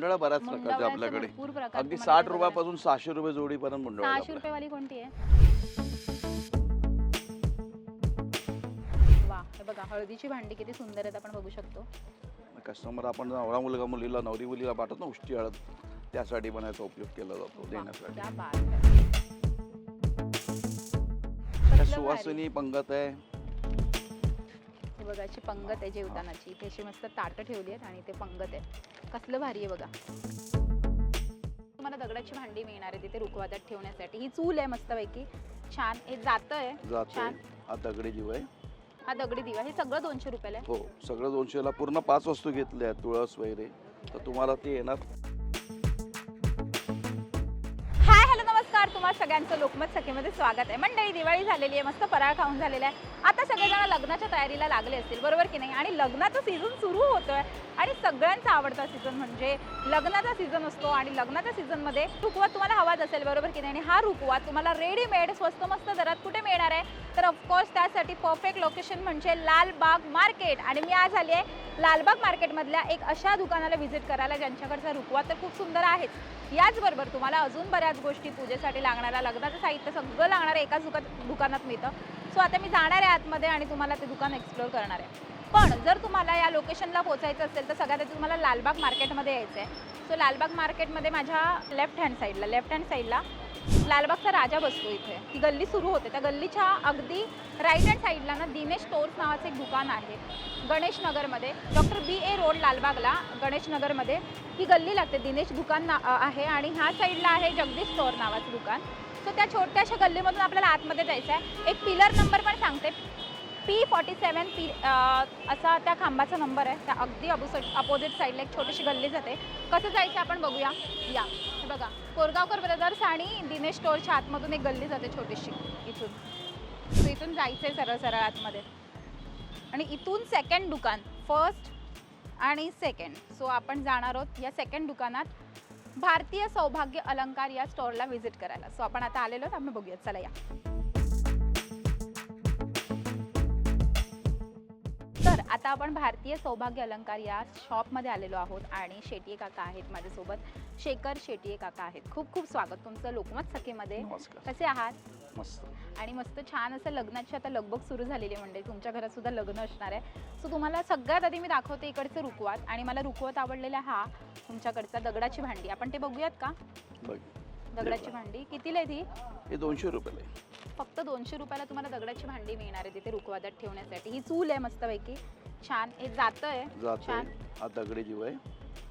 मुंडळा बऱ्याच प्रकारचे मुंडावळ्याचे आपल्याकडे. भरपूर प्रकार अगदी तुम्हाला साठ रुपयापासून सहाशे रुपये जोडीपर्यंत बघायला. मुंडळा सहाशे रुपये वाली कोणती आहे? वा हे बघा हळदीची भांडी किती सुंदर आहेत आपण बघू शकतो. कस्टमर आपण नवरा मुलगा मुलीला नवरी मुलीला पाठवतो ना उष्टी हळद त्यासाठी पण याचा उपयोग केला जातो वा, देण्यासाठी. क्या बात आहे. त्या कसलं सुवासिनी पंगत आहे. भारी. हे बघा अशी पंगत आहे जेवतानाची. इथे अशी मस्त ताटं ठेवली आहेत आणि ते पंगत आहे. कसलं भारी आहे बघा. तुम्हाला दगडाची भांडी मिळणार आहे तिथे रुखवादात ठेवण्यासाठी. ही चूल आहे मस्तपैकी. छान. हे जात आहे छान. हा दगडी जीव आहे. हा दगडी दिवा. हे सगळं दोनशे रुपयाला आहे. हो सगळं दोनशेला पूर्ण पाच वस्तू घेतल्या तुळस वगैरे. तर तुम्हाला ते येणार. तुम्हा सगळ्यांचं लोकमत सखीमध्ये स्वागत आहे. मंडळी दिवाळी झालेली आहे मस्त फराळ खाऊन झालेला आहे. आता सगळेजण लग्नाच्या तयारीला लागले असतील बरोबर की नाही? आणि लग्नाचा सीझन सुरू होतो आहे आणि सगळ्यांचा आवडता सीझन म्हणजे लग्नाचा सीझन असतो आणि लग्नाच्या सीझनमध्ये रुकवा तुम्हाला हवाच असेल बरोबर की नाही? आणि हा रुकवा तुम्हाला रेडीमेड स्वस्त मस्त दरात कुठे मिळणार आहे? तर ऑफकोर्स त्यासाठी परफेक्ट लोकेशन म्हणजे लालबाग मार्केट आणि मी आज आली आहे लालबाग मार्केटमधल्या एक अशा दुकानाला व्हिजिट करायला ज्यांच्याकडचा रुकवा तर खूप सुंदर आहेच. याचबरोबर तुम्हाला अजून बऱ्याच गोष्टी पूजेसाठी लागणाऱ्या लग्नाचं साहित्य सगळं लागणार आहे एकाच दुका दुकानात मिळतं. सो आता मी जाणार आहे आतमध्ये आणि तुम्हाला ते दुकान एक्सप्लोअर करणार आहे. पण जर तुम्हाला या लोकेशनला पोचायचं असेल तर सगळ्यात आधी तुम्हाला लालबाग मार्केटमध्ये यायचं आहे सो लालबाग मार्केटमध्ये माझ्या लेफ्ट हँड साईडला लेफ्ट हँड साईडला लालबागचा राजा बसतो इथे. ती गल्ली सुरू होते. त्या गल्लीच्या अगदी राईट हँड साईडला ना दिनेश स्टोर्स नावाचं एक दुकान आहे. गणेश नगरमध्ये. डॉक्टर बी ए रोड लालबागला गणेश नगरमध्ये. ही गल्ली लागते. दिनेश दुकान ना आहे आणि ह्या साईडला आहे जगदीश स्टोअर नावाचं दुकान. सो त्या छोट्याशा गल्लीमधून आपल्याला आतमध्ये जायचं आहे एक पिलर नंबर पण सांगते. पी फॉर्टी सेवन पी असा त्या खांबाचा नंबर आहे. त्या अगदी अपोजिट अपोजिट साईडला एक छोटीशी गल्ली जाते. कसं जायचं आपण बघूया? या. बघा. कोरगावकर ब्रदर्स आणि दिनेश स्टोअरच्या आतमधून एक गल्ली जाते छोटीशी. इथून. सो इथून जायचं आहे सरळ सरळ आतमध्ये. आणि इथून सेकंड दुकान. फर्स्ट आणि सेकंड सो आपण जाणार आहोत या सेकंड दुकानात. भारतीय सौभाग्य अलंकार या स्टोअरला व्हिजिट करायला. सो आपण आता आलेलो आहोत. आम्ही बघूयात. चला या. आता आपण भारतीय सौभाग्य अलंकार या शॉपमध्ये आलेलो आहोत आणि शेटिये काका आहेत माझ्यासोबत. शेखर शेटिये काका आहेत. खूप खूप स्वागत तुमचं लोकमत सखेमध्ये. कसे आहात? मस्त. आणि मस्त छान असं लग्नाची आता लगबग सुरू झालेली आहे म्हणजे तुमच्या घरात सुद्धा लग्न असणार आहे. सो तुम्हाला सगळ्यात आधी मी दाखवते इकडचं रुकवात आणि मला रुकवत आवडलेला हा तुमच्याकडचा दगडाची भांडी. आपण ते बघूयात का? दगडाची भांडी. कितीला आहे ती? हे दोनशे रुपयाला आहे. फक्त दोनशे रुपयाला तुम्हाला दगडाची भांडी मिळणार आहे तिथे रुकवादात ठेवण्यासाठी. ही चूल आहे मस्तपैकी. छान. हे जातं आहे जाते छान. हा दगडी जीव आहे.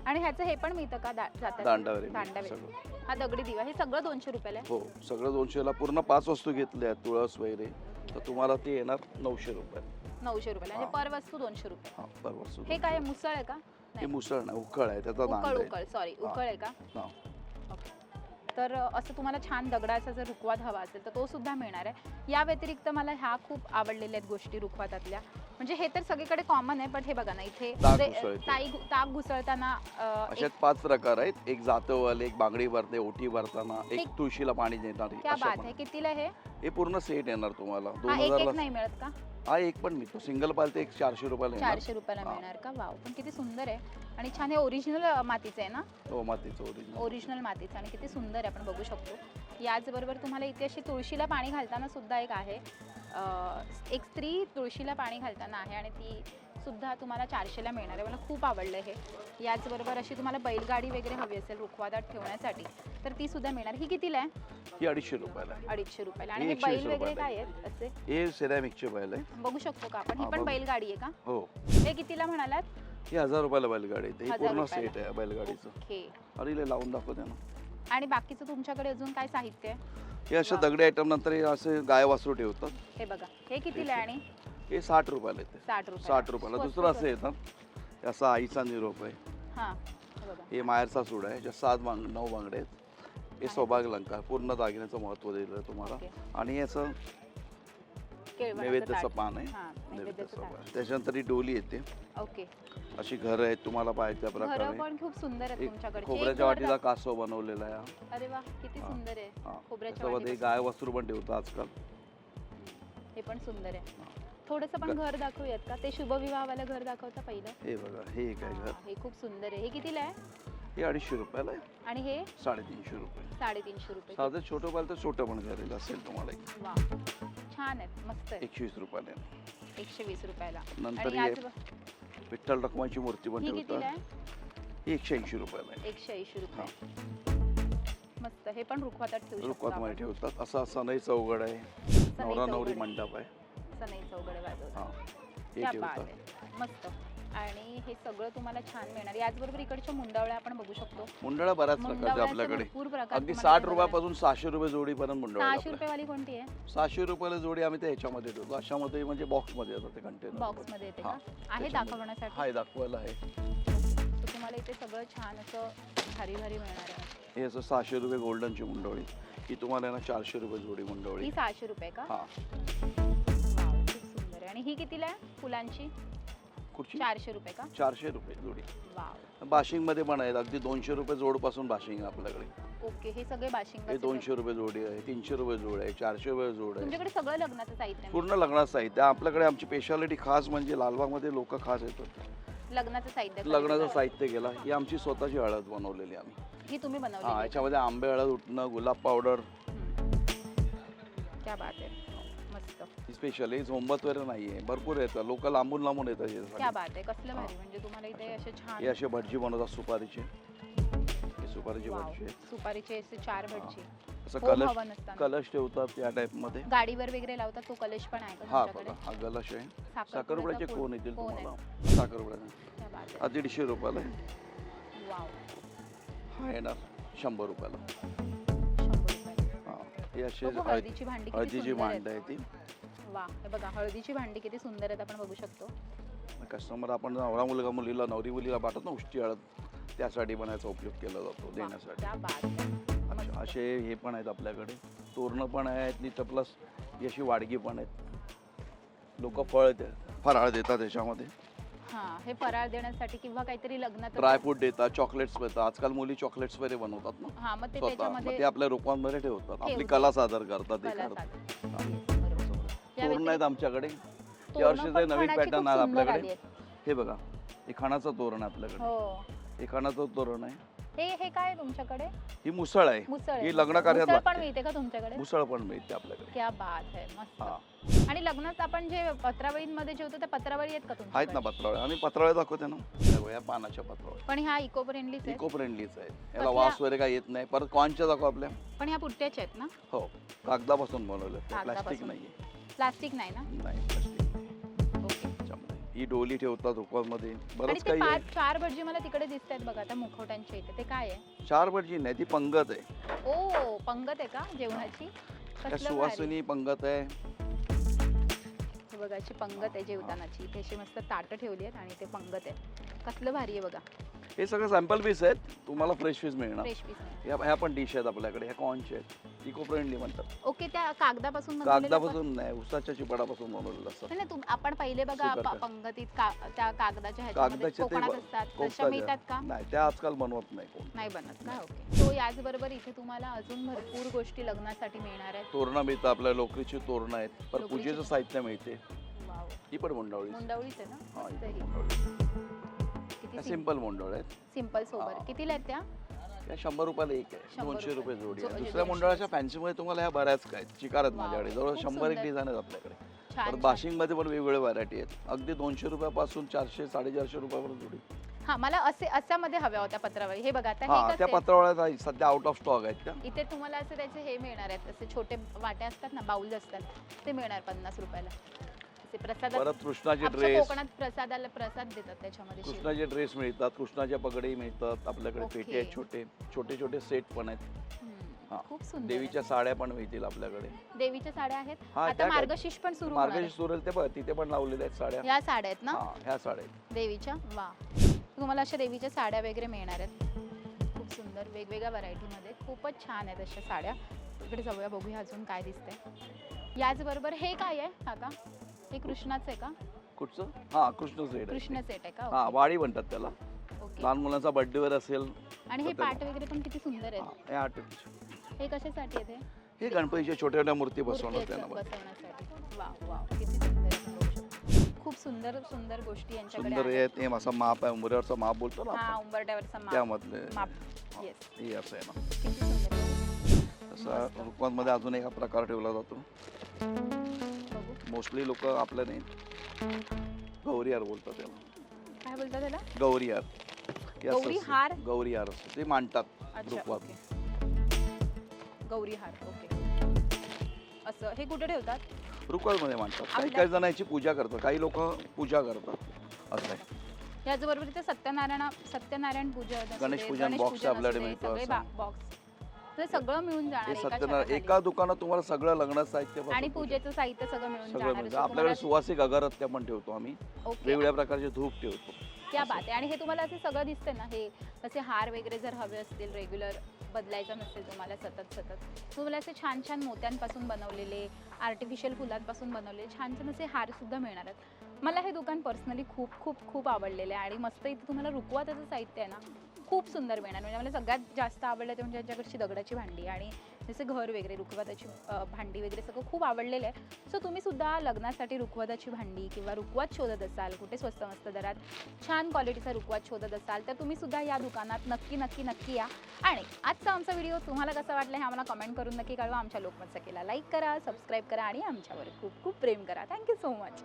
आणि ह्याचं हे पण मिळतं का? जातं दांडावर सगळं. हा दगडी दिवा. हे सगळं दोनशे रुपयाला आहे. हो. सगळं दोनशेला पूर्ण पाच वस्तू घेतल्या आहेत तुळस वगैरे. तर तुम्हाला ते येणार नऊशे रुपये नऊशे रुपयाला. म्हणजे. पर वस्तू दोनशे रुपये हा पर वस्तू हे काय आहे, मुसळ आहे का? हे नाही. मुसळ ना उकळ आहे. त्याचा दांड उकळ आहे. उकळ. सॉरी. उकळ आहे का? हा. तर असं तुम्हाला छान दगडाचा जर रुखवात हवा असेल तर तो सुद्धा मिळणार आहे. या व्यतिरिक्त मला ह्या खूप आवडलेल्या आहेत गोष्टी रुखवातातल्या. म्हणजे हे तर सगळीकडे कॉमन आहे पण हे बघा ना इथे ताक जे, घुसळते. ताई घु- ताक घुसळताना अ, अशात एक- पाच प्रकार आहेत. एक जातवाल एक बांगडी भरते ओटी भरताना एक तुळशीला पाणी देणारी क्या बात. आहे कितीला हे? हे पूर्ण सेट येणार तुम्हाला. दोन नाही मिळत का? हा एक पण मिळतो. सिंगल पाल ते एक चारशे रुपयाला चारशे रुपयाला. मिळणार का? वाव पण किती सुंदर आहे. आणि छान हे ओरिजिनल मातीचं आहे ना? हो मातीचं ओरिजिनल ओरिजिनल मातीचं आणि किती सुंदर आहे आपण बघू शकतो. याचबरोबर तुम्हाला इथे अशी तुळशीला पाणी घालताना सुद्धा एक आहे. एक स्त्री तुळशीला पाणी घालताना आहे आणि ती सुद्धा तुम्हाला चारशेला मिळणार आहे. मला खूप आवडलं हे. याचबरोबर अशी तुम्हाला बैलगाडी वगैरे हवी असेल रुखवादात ठेवण्यासाठी तर ती सुद्धा मिळणार. ही कितीला आहे? ही अडीचशे रुपयाला अडीचशे रुपयाला. आणि ही बैल वगैरे काय आहेत असे? हे सेरॅमिकचे बैल आहे. बघू शकतो का आपण? ही पण. बैलगाडी आहे का? हो. हे कितीला म्हणालात? ही हजार रुपयाला बैलगाडी आहे. हे हजार पूर्ण रुपयाला. सेट आहे बैलगाडीचं. ओके. अरे इले लावून दाखवते ना आणि बाकीचं तुमच्याकडे अजून काय साहित्य आहे? हे असे वा. दगडी आयटम नंतर हे असे गाय वासरू ठेवतात. हे बघा. हे कितीला आहे आणि? हे साठ रुपयाला येते. साठ रुपये साठ रुपयाला. दुसरं असं येतं. हे असं आईचा निरोप आहे. हां. हे बघा. हे माहेरचा सूड आहे. ज्या सात बांग नऊ बांगडे आहेत. हे सौभाग्य अलंकार. पूर्ण दागिन्याचं महत्त्व दिलं आहे तुम्हाला. ओके. आणि याचं केळवणाचं नैवेद्याचं ताट. पान आहे नैवेद्याचं नैवेद्याचं ताट. पान. त्याच्यानंतर ही डोली येते. ओके. अशी घरं आहेत तुम्हाला पाहिजे त्या घरं प्रकारे. पण खूप सुंदर एक तुमच्याकडे खोबऱ्याच्या वाटीचा कासव बनवलेला आहे हा. अरे वा किती हा. सुंदर आहे. हा. खोबऱ्याच्या त्याच्यामध्ये वाटीपासून. गाय वस्त्र पण ठेवतो आजकाल. हे पण सुंदर आहे. थोडस पण घर दाखवूयात का? ते शुभविवाहावालं घर दाखवता पहिलं. हे बघा हे एक आहे घर. हा, हे खूप सुंदर आहे. हे कितीला आहे? हे अडीचशे रुपयाला आहे. आणि हे? साडेतीनशे रुपये. साडेतीनशे रुपये. साधं छोटं पाहिलं तर छोटं पण झालेलं असेल तुम्हाला एक. वा छान आहेत मस्त आहे एकशे वीस रुपयाला आहे. एकशे वीस रुपयाला. नंतर आणि हे विठ्ठल रखुमाची मूर्ती पण कितीला ठेवतात. आहे? ही एकशे ऐंशी रुपयाला आहे. एकशे ऐंशी रुपये. मस्त हे पण रुखवातात ठेवू शकतो रुखवतमध्ये आपण. ठेवतात. असा सनई चौघड आहे. नवरा चौघड नवरी. मंडप आहे. सनई चौघडे वाजवतात हा. हे ठेवतात. आहे. मस्त. आणि हे सगळं तुम्हाला छान मिळणार. याचबरोबर इकडच्या मुंडावळ्या आपण बघू शकतो. मुंडळा बऱ्याच प्रकारचे मुंडावळ्याचे आपल्याकडे. भरपूर प्रकार अगदी तुम्हाला साठ इथे रुपयापासून सहाशे रुपये जोडीपर्यंत मुंडळा सहाशे रुपये वाली कोणती आहे? सहाशे रुपयाला जोडी आम्ही ते ह्याच्यामध्ये ठेवतो अशामध्ये म्हणजे बॉक्समध्ये येतात ते कंटेनर बॉक्समध्ये येते हा, का आहे त्याच्यामध्ये. दाखवण्यासाठी? हाय दाखवायला आहे. तर तुम्हाला इथे सगळं छान असं भारी भारी मिळणार आहे. हे असं सहाशे रुपये गोल्डनची मुंडवळी. ही तुम्हाला आहे ना चारशे रुपये जोडी मुंडवळी. ही सहाशे रुपये का? हा. वाव, खूप सुंदर आहे. आणि ही कितीला आहे? फुलांची? कुठची चारशे रुपये का? चारशे रुपये जोडी. वाव. बाशिंगमध्ये पण आहेत अगदी दोनशे रुपये जोडपासून बाशिंग आहे आपल्याकडे. ओके हे सगळे हे बाशिंग दोनशे रुपये जोडी आहे तीनशे रुपये जोड आहे चारशे रुपये जोड आहे. तुमच्याकडे सगळं लग्नाचं साहित्य आहे. पूर्ण लग्नाचं साहित्य. आपल्याकडे आमची स्पेशालिटी खास म्हणजे लालबागमध्ये लोक खास येतात. लग्नाचं साहित्य लग्नाचं साहित्य गेला ही आमची स्वतःची हळद बनवलेली आम्ही. ही तुम्ही हा बनवली याच्यामध्ये आंबे हळद उठणं गुलाब पावडर. क्या बात आहे. मस्त ही स्पेशल ही झोंबत वगैरे नाही आहे भरपूर येतात लोक लांबून लांबून येतात क्या. बात आहे. कसलं भारी. म्हणजे तुम्हाला इथे असे छान हे असे भटजी बनवतात सुपारीचे. हे सुपारीचे वाव. भटजी आहेत. सुपारीचे असे चार भटजी. असं होम कलश असताना कलश ठेवतात या टाईपमध्ये गाडीवर वगैरे लावतात तो कलश पण आहे का हा तुमच्याकडे? बघा हा कलश आहे. साखरपुड्याचा साखरपुड्याचे कोण- कोण येतील कोण आहे? तुम्हाला साखरपुड्याचे. क्या बात आहे. हा दीडशे रुपयाला आहे. वाव. हा येणार शंभर रुपयाला. हा बघू, हळदीची भांडी किती हळदीची सुंदर आहेत. आहे ती. वा हे बघा हळदीची भांडी किती सुंदर आहेत आपण बघू शकतो. कस्टमर आपण नवरा मुलगा मुलीला नवरी मुलीला पाठवत ना उष्टी हळद त्यासाठी बनायचा उपयोग केला जातो वा, देण्यासाठी. क्या बात आहे. अच्छा, असे हे पण आहेत आपल्याकडे. तोरणं पण आहेत तिथं प्लस ही अशी वाडगी पण आहेत. लोक फळ दे- फराळ देतात त्याच्यामध्ये हा हे फराळ देण्यासाठी किंवा काहीतरी लग्नात ड्रायफ्रूट देतात चॉकलेट्स देतात आजकाल मुली चॉकलेट्स वगैरे बनवतात ना? हा मग ते स्वतः. मग त्याच्यामध्ये ते आपल्या रोपांमध्ये ठेवतात. आपली ठेवतात. कला सादर करतात ते कला करतात सादर. हा. तोरण आहेत आमच्याकडे? तोरणं पण नवीन पॅटर्न खूप आहे सुंदर आपल्याकडे. आहेत. हे बघा हे खाणाचं तोरण आहे आपल्याकडे. हो. हे खाणाचं तोरण आहे. हे हे काय आहे तुमच्याकडे? ही मुसळ आहे. मुसळ आहे. ही लग्न कार्यात मुसळ पण लागते. मिळते का तुमच्याकडे? मुसळ पण मिळते आपल्याकडे. क्या बात आहे मस्त. आणि लग्नात आपण जे पत्रावळींमध्ये जेवतो त्या पत्रावळी आहेत का आहेत ना तुमच्याकडे पत्रावळ्या. आम्ही पत्रावळ्या दाखवते ना. बघा, या पानाच्या पत्रावळ्या. पण ह्या इको फ्रेंडलीच आहेत? इको फ्रेंडलीच आहेत. याला? वास वगैरे काही येत नाही. परत कॉनच्या दाखव आपल्या. पण ह्या पुट्ट्याच्या आहेत ना? हो. कागदापासून बनवलं प्लास्टिक. नाहीये. प्लास्टिक नाही ना? नाही. ही डोली ठेवतात आणि बरंच ते काही आहे. चार भटजी मला तिकडे दिसत आहेत बघा त्या मुखवट्यांच्या इथे. ते काय आहे? चार भटजी नाही ती पंगत आहे. ओ पंगत आहे का? जेवणाची? त्या कसलं भारी. सुवासिनी पंगत आहे. हे बघा अशी पंगत आहे जेवतानाची. इथे अशी मस्त ताटं ठेवली आहेत आणि ते पंगत आहे. कसलं भारी आहे बघा. हे सगळे सॅम्पल पीस आहेत. तुम्हाला फ्रेश पीस मिळणार. फ्रेश पीस ह्या ह्या पण डिश आहेत आपल्याकडे. ह्या कॉनचे आहेत. इको फ्रेंडली म्हणतात. ओके त्या कागदापासून बनवलेलं पण- कागदापासून नाही उसाच्या चिपडापासून बनवलेलं असतं नाही, नाही तुम- आपण पहिले बघा प-? पंगतीत का त्या कागदाच्या ह्याच्यामध्ये कागदाचे ते कोकणात ब- असतात. तशा कोकणाच्या. मिळतात का? नाही त्या आजकाल बनवत नाही कोण. नाही बनत का ओके. तो याचबरोबर इथे तुम्हाला अजून भरपूर गोष्टी लग्नासाठी मिळणार आहेत. तोरणं मिळतं आपल्या लोकरीची तोरणं आहेत. पर लोकरीची. पूजेचं साहित्य मिळते. वाव. ही पण मोंडावळी मुंडवळीच आहे ना? मस्त ही. पण मोंडावळी सिंपल मोंडवळ आहेत. सिंपल सोबर हा. कितीला आहेत त्या? त्या शंभर रुपयाला एक आहे. दोनशे रुपये. जोडी आहे. दुसऱ्या मंडळाच्या. फॅन्सीमध्ये तुम्हाला ह्या बऱ्याच काय चिकार आहेत वाव. माझ्याकडे. जवळ शंभर एक. डिझाईन आहेत आपल्याकडे. छान. बाशिंगमध्ये पण वेगवेगळ्या व्हरायटी आहेत. अगदी दोनशे रुपयापासून चारशे साडेचारशे रुपयापर्यंत जोडी हा मला असे अशामध्ये हव्या होत्या पत्रावळी हे बघा आता हा हे त्या पत्रावळ्या नाही, सध्या आउट ऑफ स्टॉक आहेत त्या. इथे तुम्हाला असे त्याचे हे मिळणार आहेत. असे छोटे वाटे असतात ना बाउल असतात. ते मिळणार पन्नास रुपयाला. असे प्रसाद परत कृष्णाचे ड्रेस कोकणात प्रसादाला प्रसाद देतात त्याच्यामध्ये. कृष्णाचे ड्रेस मिळतात कृष्णाच्या पगडी मिळतात आपल्याकडे. पेटी आहेत छोटे छोटे छोटे सेट पण आहेत. खूप सुंदर देवीच्या साड्या पण मिळतील आपल्याकडे. देवीच्या साड्या आहेत आता मार्गशीर्ष पण सुरू मार्गशीर्ष सुरेल ते बघ तिथे पण लावलेल्या आहेत साड्या आहे. या साड्या आहेत ना ह्या साड्या आहेत. देवीच्या वा तुम्हाला अशा देवीच्या साड्या वगैरे मिळणार आहेत खूप सुंदर वेगवेगळ्या व्हरायटीमध्ये खूपच छान आहेत अशा साड्या इकडे जाऊया बघूया अजून काय दिसतंय याचबरोबर हे काय आहे काका हे कृष्णाचं आहे का? कुठचं? हा कृष्ण सेट आहे. कृष्ण सेट आहे का? हा. वाडी म्हणतात त्याला. ओके. लहान मुलांचा बर्थडे वर असेल आणि हे पाट वगैरे पण किती सुंदर हा, आहेत. हे आर्टिफिशियल हे कशासाठी आहे ते हे गणपतीच्या छोट्या छोट्या मूर्ती बसवणार बसवण्यासाठी. वा वा किती सुंदर आहे. खूप सुंदर सुंदर गोष्टी यांच्याकडे सुंदर आहेत. हे ते असं माप आहे उंबऱ्यावरचं माप बोलतो ना हा आपण. उंबरट्यावरचा माप. त्यामधले. माप. येस हे असं आहे ना. किती सुंदर तसा. रुक्मांमध्ये अजून एक हा प्रकार ठेवला जातो. मोस्टली लोक आपल्या नाही. गौरी हार बोलतात त्याला. काय बोलता त्याला? गौरी हार हे असं गौरी असतं. हार? गौरी हार असतं ते मांडतात अच्छा रुखवात ओके. गौरी हार ओके. असं हे कुठे ठेवतात? रुखवातमध्ये मांडतात. काही आपल्या- काही जण याची पूजा करतात काही लोक पूजा करतात. असं आहे. याचबरोबर इथे सत्यनारायण सत्यनारायण पूजा असू दे, गणेश पूजन गणेश box आपल्याकडे दे, मिळतं सगळे असं. बॉक्स सगळं मिळून जाणार हे एका सत्यनारायण छताखाली. एका दुकानात तुम्हाला सगळं लग्न साहित्य आणि पूजेचं साहित्य सगळं मिळून सगळं जाणार मिळतं असं आपल्याकडे तुम्हाला- सुवासिक अगरत्त्या पण ठेवतो आम्ही. ओके. वेगवेगळ्या प्रकारचे धूप ठेवतो. क्या बात आहे. आणि हे तुम्हाला असे सगळं दिसते ना हे असे हार वगैरे जर हवे असतील रेग्युलर बदलायचं नसेल तुम्हाला सतत सतत. तुम्हाला असे छान छान मोत्यांपासून बनवलेले आर्टिफिशियल फुलांपासून बनवलेले छान छान असे हार सुद्धा मिळणार आहेत. मला हे दुकान पर्सनली खूप खूप खूप आवडलेलं आहे. आणि मस्त इथे तुम्हाला रुकवाताचं साहित्य आहे ना. खूप सुंदर मिळणार. म्हणजे मला सगळ्यात जास्त आवडलं ते म्हणजे यांच्याकडची दगडाची भांडी आणि जसे घर वगैरे रुखवताची भांडी वगैरे सगळं खूप आवडलेलं आहे. सो तुम्ही सुद्धा लग्नासाठी रुखवताची भांडी किंवा रुखवत शोधत असाल कुठे स्वस्त मस्त दरात छान क्वालिटीचा रुखवत शोधत असाल तर तुम्ही सुद्धा या दुकानात नक्की नक्की नक्की या. आणि आजचा आमचा व्हिडिओ तुम्हाला कसा वाटला हे आम्हाला कमेंट करून नक्की कळवा. आमच्या लोकमत सखेला लाईक करा सबस्क्राईब करा आणि आमच्यावर खूप खूप प्रेम करा. Thank you so much